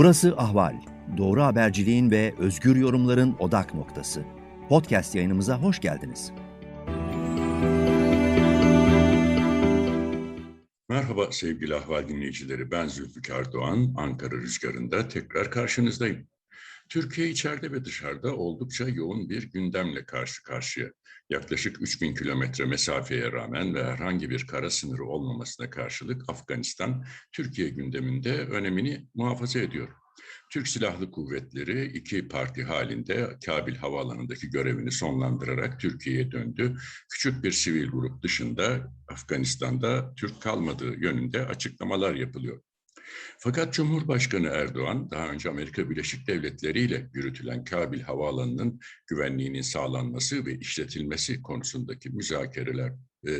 Burası Ahval. Doğru haberciliğin ve özgür yorumların odak noktası. Podcast yayınımıza hoş geldiniz. Merhaba sevgili Ahval dinleyicileri. Ben Zülfikar Doğan. Ankara Rüzgarı'nda tekrar karşınızdayım. Türkiye içeride ve dışarıda oldukça yoğun bir gündemle karşı karşıya. Yaklaşık 3000 kilometre mesafeye rağmen ve herhangi bir kara sınırı olmamasına karşılık Afganistan, Türkiye gündeminde önemini muhafaza ediyor. Türk Silahlı Kuvvetleri iki parti halinde Kabil Havaalanı'ndaki görevini sonlandırarak Türkiye'ye döndü. Küçük bir sivil grup dışında Afganistan'da Türk kalmadığı yönünde açıklamalar yapılıyor. Fakat Cumhurbaşkanı Erdoğan daha önce Amerika Birleşik Devletleri ile yürütülen Kabil Havaalanı'nın güvenliğinin sağlanması ve işletilmesi konusundaki müzakereler e,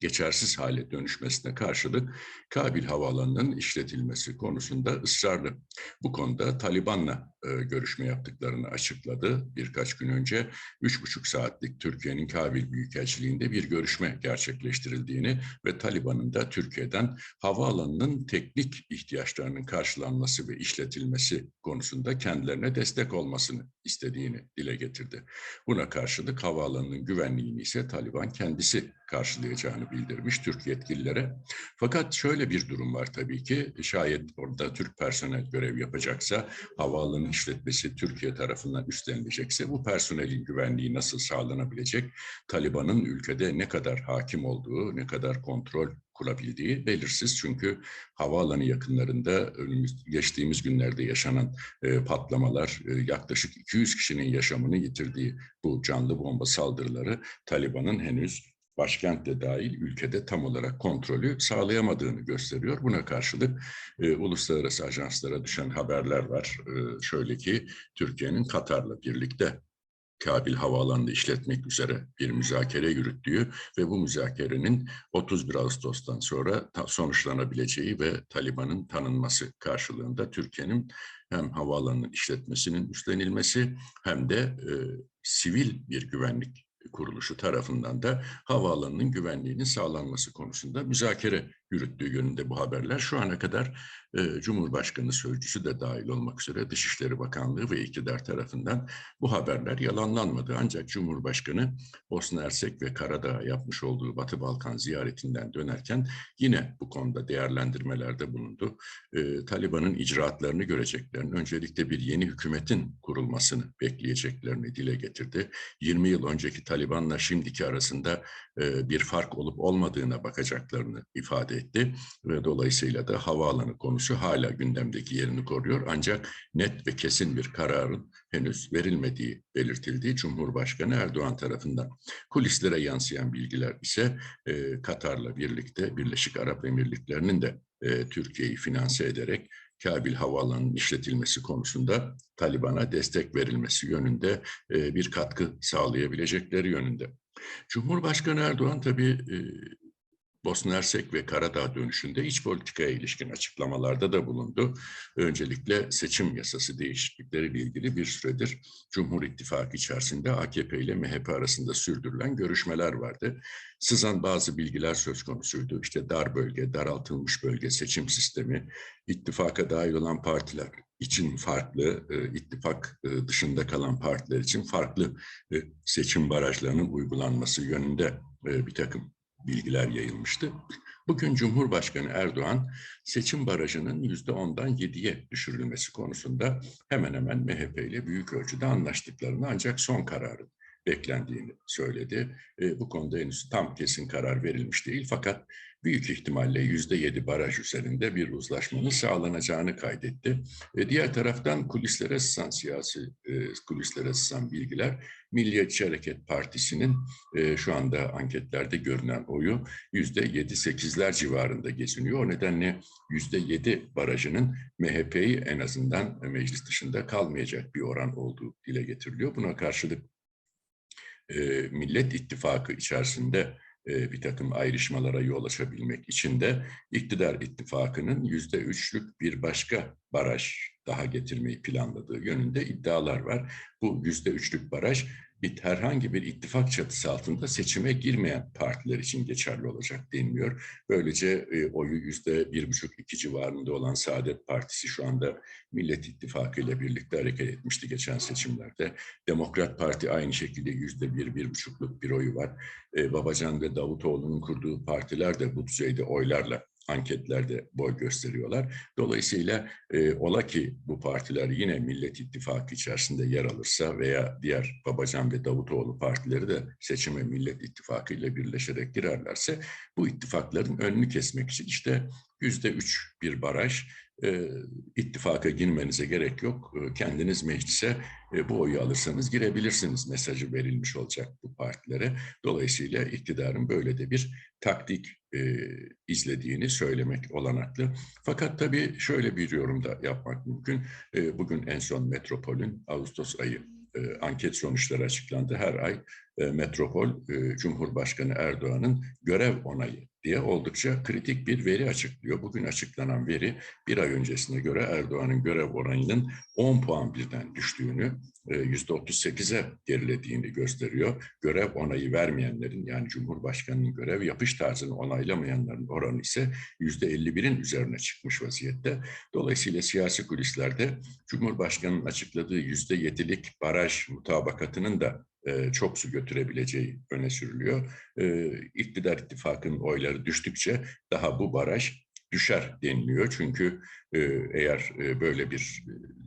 geçersiz hale dönüşmesine karşılık Kabil Havaalanı'nın işletilmesi konusunda ısrarlı. Bu konuda Taliban'la görüşme yaptıklarını açıkladı. Birkaç gün önce üç buçuk saatlik Türkiye'nin Kabil Büyükelçiliğinde bir görüşme gerçekleştirildiğini ve Taliban'ın da Türkiye'den havaalanının teknik ihtiyaçlarının karşılanması ve işletilmesi konusunda kendilerine destek olmasını istediğini dile getirdi. Buna karşılık havaalanının güvenliğini ise Taliban kendisi karşılayacağını bildirmiş Türk yetkililere. Fakat şöyle bir durum var tabii ki şayet orada Türk personel görev yapacaksa havaalanı işletmesi Türkiye tarafından üstlenilecekse bu personelin güvenliği nasıl sağlanabilecek? Taliban'ın ülkede ne kadar hakim olduğu, ne kadar kontrol kurabildiği belirsiz. Çünkü havaalanı yakınlarında önümüz, geçtiğimiz günlerde yaşanan e, patlamalar, e, yaklaşık 200 kişinin yaşamını yitirdiği bu canlı bomba saldırıları Taliban'ın henüz başkent de dahil ülkede tam olarak kontrolü sağlayamadığını gösteriyor. Buna karşılık e, uluslararası ajanslara düşen haberler var. E, şöyle ki Türkiye'nin Katar'la birlikte Kabil Havaalanı'nı işletmek üzere bir müzakere yürüttüğü ve bu müzakerenin 31 Ağustos'tan sonra sonuçlanabileceği ve Taliban'ın tanınması karşılığında Türkiye'nin hem havaalanının işletmesinin üstlenilmesi hem de e, sivil bir güvenlik kuruluşu tarafından da havaalanının güvenliğinin sağlanması konusunda müzakere yürüttüğü yönünde bu haberler. Şu ana kadar e, Cumhurbaşkanı Sözcüsü de dahil olmak üzere Dışişleri Bakanlığı ve iktidar tarafından bu haberler yalanlanmadı. Ancak Cumhurbaşkanı Bosna Hersek ve Karadağ yapmış olduğu Batı Balkan ziyaretinden dönerken yine bu konuda değerlendirmelerde bulundu. E, Taliban'ın icraatlarını göreceklerini, öncelikle bir yeni hükümetin kurulmasını bekleyeceklerini dile getirdi. 20 yıl önceki Taliban'la şimdiki arasında e, bir fark olup olmadığına bakacaklarını ifade etti ve dolayısıyla da havaalanı konusu hala gündemdeki yerini koruyor ancak net ve kesin bir kararın henüz verilmediği belirtildiği Cumhurbaşkanı Erdoğan tarafından. Kulislere yansıyan bilgiler ise e, Katar'la birlikte Birleşik Arap Emirlikleri'nin de e, Türkiye'yi finanse ederek Kabil Havaalanı'nın işletilmesi konusunda Taliban'a destek verilmesi yönünde e, bir katkı sağlayabilecekleri yönünde. Cumhurbaşkanı Erdoğan tabii e, Bosna Hersek ve Karadağ dönüşünde iç politikaya ilişkin açıklamalarda da bulundu. Öncelikle seçim yasası değişiklikleriyle ilgili bir süredir Cumhur İttifakı içerisinde AKP ile MHP arasında sürdürülen görüşmeler vardı. Sızan bazı bilgiler söz konusuydu. İşte dar bölge, daraltılmış bölge seçim sistemi, ittifaka dahil olan partiler için farklı, e, ittifak e, dışında kalan partiler için farklı e, seçim barajlarının uygulanması yönünde bir takım bilgiler yayılmıştı. Bugün Cumhurbaşkanı Erdoğan seçim barajının yüzde ondan yediye düşürülmesi konusunda hemen hemen MHP ile büyük ölçüde anlaştıklarını ancak son kararın beklendiğini söyledi. E, bu konuda henüz tam kesin karar verilmiş değil fakat büyük ihtimalle yüzde yedi baraj üzerinde bir uzlaşmanın sağlanacağını kaydetti. E, diğer taraftan kulislere sızan siyasi, e, kulislere sızan bilgiler Milliyetçi Hareket Partisi'nin e, şu anda anketlerde görünen oyu yüzde yedi sekizler civarında geziniyor. O nedenle yüzde yedi barajının MHP'yi en azından meclis dışında kalmayacak bir oran olduğu dile getiriliyor. Buna karşılık e, Millet İttifakı içerisinde bir takım ayrışmalara yol açabilmek için de iktidar ittifakının yüzde üçlük bir başka baraj daha getirmeyi planladığı yönünde iddialar var. Bu yüzde üçlük baraj bir herhangi bir ittifak çatısı altında seçime girmeyen partiler için geçerli olacak deniliyor. Böylece e, oyu yüzde bir buçuk iki civarında olan Saadet Partisi şu anda Millet İttifakı ile birlikte hareket etmişti geçen seçimlerde. Demokrat Parti aynı şekilde yüzde bir, bir buçukluk bir oyu var. E, Babacan ve Davutoğlu'nun kurduğu partiler de bu düzeyde oylarla anketlerde boy gösteriyorlar. Dolayısıyla e, ola ki bu partiler yine Millet İttifakı içerisinde yer alırsa veya diğer Babacan ve Davutoğlu partileri de seçime Millet İttifakı ile birleşerek girerlerse bu ittifakların önünü kesmek için işte yüzde üç bir baraj e, ittifaka girmenize gerek yok. E, kendiniz meclise e, bu oyu alırsanız girebilirsiniz mesajı verilmiş olacak bu partilere. Dolayısıyla iktidarın böyle de bir taktik e, izlediğini söylemek olanaklı. Fakat tabii şöyle bir yorum da yapmak mümkün. E, bugün en son Metropol'ün Ağustos ayı e, anket sonuçları açıklandı. Her ay e, Metropol e, Cumhurbaşkanı Erdoğan'ın görev onayı diye oldukça kritik bir veri açıklıyor. Bugün açıklanan veri bir ay öncesine göre Erdoğan'ın görev oranının 10 puan birden düştüğünü, %38'e gerilediğini gösteriyor. Görev onayı vermeyenlerin yani Cumhurbaşkanı'nın görev yapış tarzını onaylamayanların oranı ise %51'in üzerine çıkmış vaziyette. Dolayısıyla siyasi kulislerde Cumhurbaşkanı'nın açıkladığı %7'lik baraj mutabakatının da çok su götürebileceği öne sürülüyor. E, iktidar ittifakının oyları düştükçe daha bu baraj düşer deniliyor. Çünkü eğer böyle bir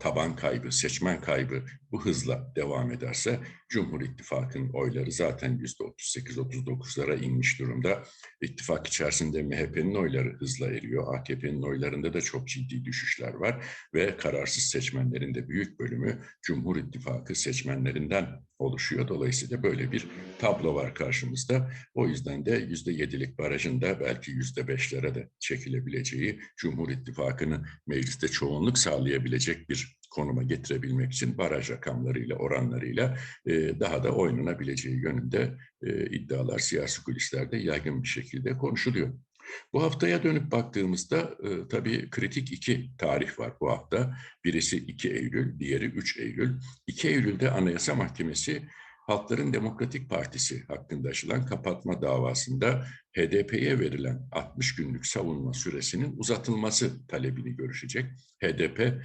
taban kaybı, seçmen kaybı bu hızla devam ederse Cumhur İttifakı'nın oyları zaten yüzde 38-39'lara inmiş durumda. İttifak içerisinde MHP'nin oyları hızla eriyor. AKP'nin oylarında da çok ciddi düşüşler var ve kararsız seçmenlerin de büyük bölümü Cumhur İttifakı seçmenlerinden oluşuyor. Dolayısıyla böyle bir tablo var karşımızda. O yüzden de yüzde yedilik barajında belki yüzde beşlere de çekilebileceği Cumhur İttifakı'nın mecliste çoğunluk sağlayabilecek bir konuma getirebilmek için baraj rakamlarıyla, oranlarıyla e, daha da oynanabileceği yönünde e, iddialar siyasi kulislerde yaygın bir şekilde konuşuluyor. Bu haftaya dönüp baktığımızda e, tabii kritik iki tarih var bu hafta. Birisi 2 Eylül, diğeri 3 Eylül. 2 Eylül'de Anayasa Mahkemesi Halkların Demokratik Partisi hakkında açılan kapatma davasında HDP'ye verilen 60 günlük savunma süresinin uzatılması talebini görüşecek. HDP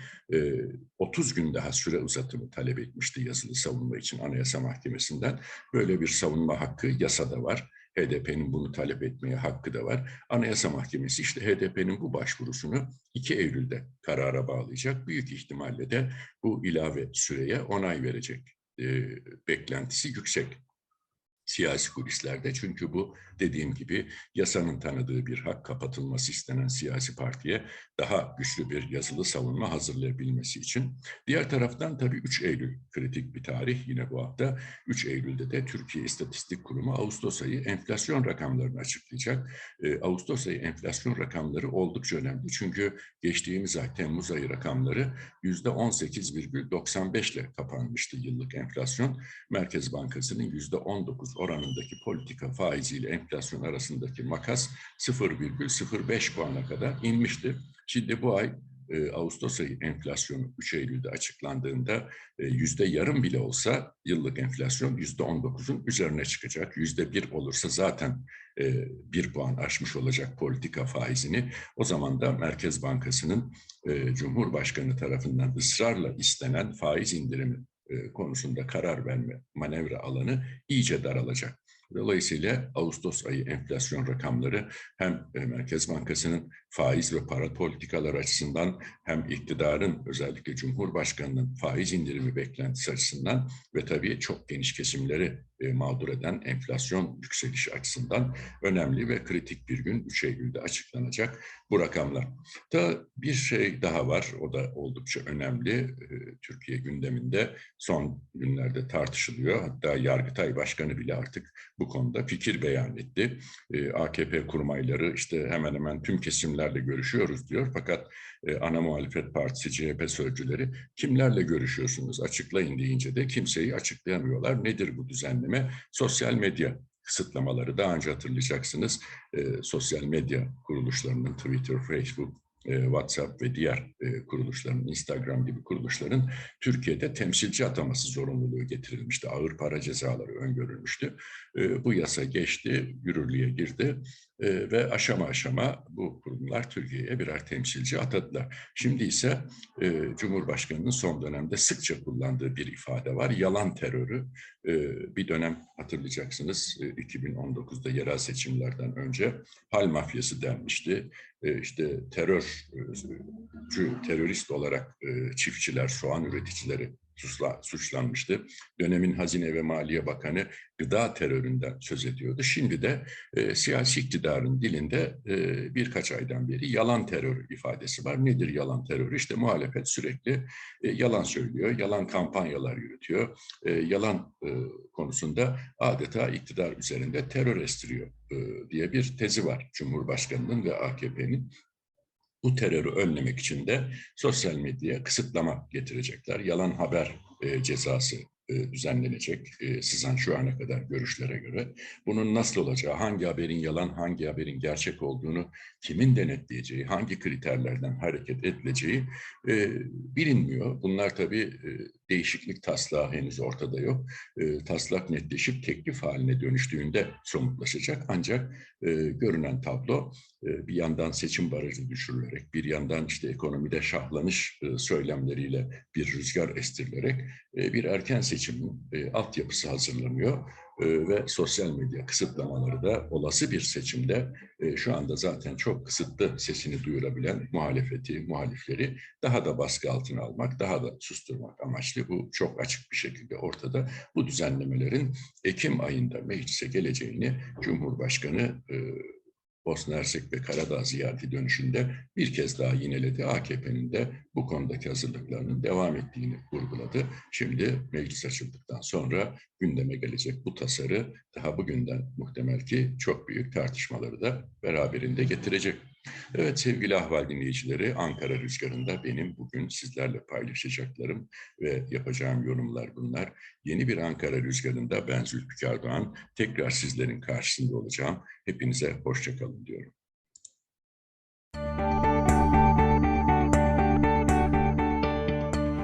30 e, gün daha süre uzatımı talep etmişti yazılı savunma için Anayasa Mahkemesi'nden. Böyle bir savunma hakkı yasada var. HDP'nin bunu talep etmeye hakkı da var. Anayasa Mahkemesi işte HDP'nin bu başvurusunu 2 Eylül'de karara bağlayacak. Büyük ihtimalle de bu ilave süreye onay verecek e, beklentisi yüksek siyasi kulislerde. Çünkü bu dediğim gibi yasanın tanıdığı bir hak kapatılması istenen siyasi partiye daha güçlü bir yazılı savunma hazırlayabilmesi için. Diğer taraftan tabii 3 Eylül kritik bir tarih yine bu hafta. 3 Eylül'de de Türkiye İstatistik Kurumu Ağustos ayı enflasyon rakamlarını açıklayacak. Ee, Ağustos ayı enflasyon rakamları oldukça önemli. Çünkü geçtiğimiz ay Temmuz ayı rakamları %18,95 ile kapanmıştı yıllık enflasyon. Merkez Bankası'nın %19 oranındaki politika faiziyle enflasyon arasındaki makas 0,05 puana kadar inmişti. Şimdi bu ay e, Ağustos ayı enflasyonu 3 Eylül'de açıklandığında e, yüzde yarım bile olsa yıllık enflasyon yüzde 19'un üzerine çıkacak. Yüzde bir olursa zaten e, bir puan aşmış olacak politika faizini. O zaman da Merkez Bankası'nın e, Cumhurbaşkanı tarafından ısrarla istenen faiz indirimi konusunda karar verme manevra alanı iyice daralacak. Dolayısıyla Ağustos ayı enflasyon rakamları hem e, Merkez Bankası'nın faiz ve para politikalar açısından hem iktidarın özellikle Cumhurbaşkanı'nın faiz indirimi beklentisi açısından ve tabii çok geniş kesimleri e, mağdur eden enflasyon yükselişi açısından önemli ve kritik bir gün 3 Eylül'de açıklanacak bu rakamlar. Da bir şey daha var, o da oldukça önemli. E, Türkiye gündeminde son günlerde tartışılıyor. Hatta Yargıtay Başkanı bile artık bu konuda fikir beyan etti. E, AKP kurmayları işte hemen hemen tüm kesimlerle görüşüyoruz diyor. Fakat ana muhalefet partisi CHP sözcüleri kimlerle görüşüyorsunuz açıklayın deyince de kimseyi açıklayamıyorlar. Nedir bu düzenleme? sosyal medya kısıtlamaları. Daha önce hatırlayacaksınız e, sosyal medya kuruluşlarının Twitter, Facebook, e, WhatsApp ve diğer e, kuruluşların, Instagram gibi kuruluşların Türkiye'de temsilci ataması zorunluluğu getirilmişti. Ağır para cezaları öngörülmüştü. E, bu yasa geçti, yürürlüğe girdi e, ve aşama aşama bu kurumlar Türkiye'ye birer temsilci atadılar. Şimdi ise e, Cumhurbaşkanı'nın son dönemde sıkça kullandığı bir ifade var. Yalan terörü. E, bir dönem hatırlayacaksınız e, 2019'da yerel seçimlerden önce hal mafyası denmişti. E, işte terörcü, terörist olarak e, çiftçiler, soğan üreticileri suçla, suçlanmıştı. Dönemin Hazine ve Maliye Bakanı gıda teröründen söz ediyordu. Şimdi de e, siyasi iktidarın dilinde e, birkaç aydan beri yalan terör ifadesi var. Nedir yalan terör? İşte muhalefet sürekli e, yalan söylüyor, yalan kampanyalar yürütüyor, e, yalan e, konusunda adeta iktidar üzerinde terör estiriyor e, diye bir tezi var Cumhurbaşkanı'nın ve AKP'nin. Bu terörü önlemek için de sosyal medyaya kısıtlama getirecekler. Yalan haber e, cezası düzenlenecek e, sızan şu ana kadar görüşlere göre. Bunun nasıl olacağı, hangi haberin yalan, hangi haberin gerçek olduğunu kimin denetleyeceği, hangi kriterlerden hareket edileceği e, bilinmiyor. Bunlar tabii e, değişiklik taslağı henüz ortada yok. E, taslak netleşip teklif haline dönüştüğünde somutlaşacak. Ancak e, görünen tablo e, bir yandan seçim barajı düşürülerek, bir yandan işte ekonomide şahlanış e, söylemleriyle bir rüzgar estirilerek e, bir erken seçimin e, altyapısı hazırlanıyor e, ve sosyal medya kısıtlamaları da olası bir seçimde e, şu anda zaten çok kısıtlı sesini duyurabilen muhalefeti, muhalifleri daha da baskı altına almak, daha da susturmak amaçlı. Bu çok açık bir şekilde ortada. Bu düzenlemelerin Ekim ayında meclise geleceğini Cumhurbaşkanı e, Bosna Hersek ve Karadağ ziyareti dönüşünde bir kez daha yineledi. AKP'nin de bu konudaki hazırlıklarının devam ettiğini vurguladı. Şimdi meclis açıldıktan sonra gündeme gelecek bu tasarı daha bugünden muhtemel ki çok büyük tartışmaları da beraberinde getirecek. Evet sevgili ahval dinleyicileri Ankara Rüzgarı'nda benim bugün sizlerle paylaşacaklarım ve yapacağım yorumlar bunlar. Yeni bir Ankara Rüzgarı'nda ben Zülfikar Doğan tekrar sizlerin karşısında olacağım. Hepinize hoşçakalın diyorum.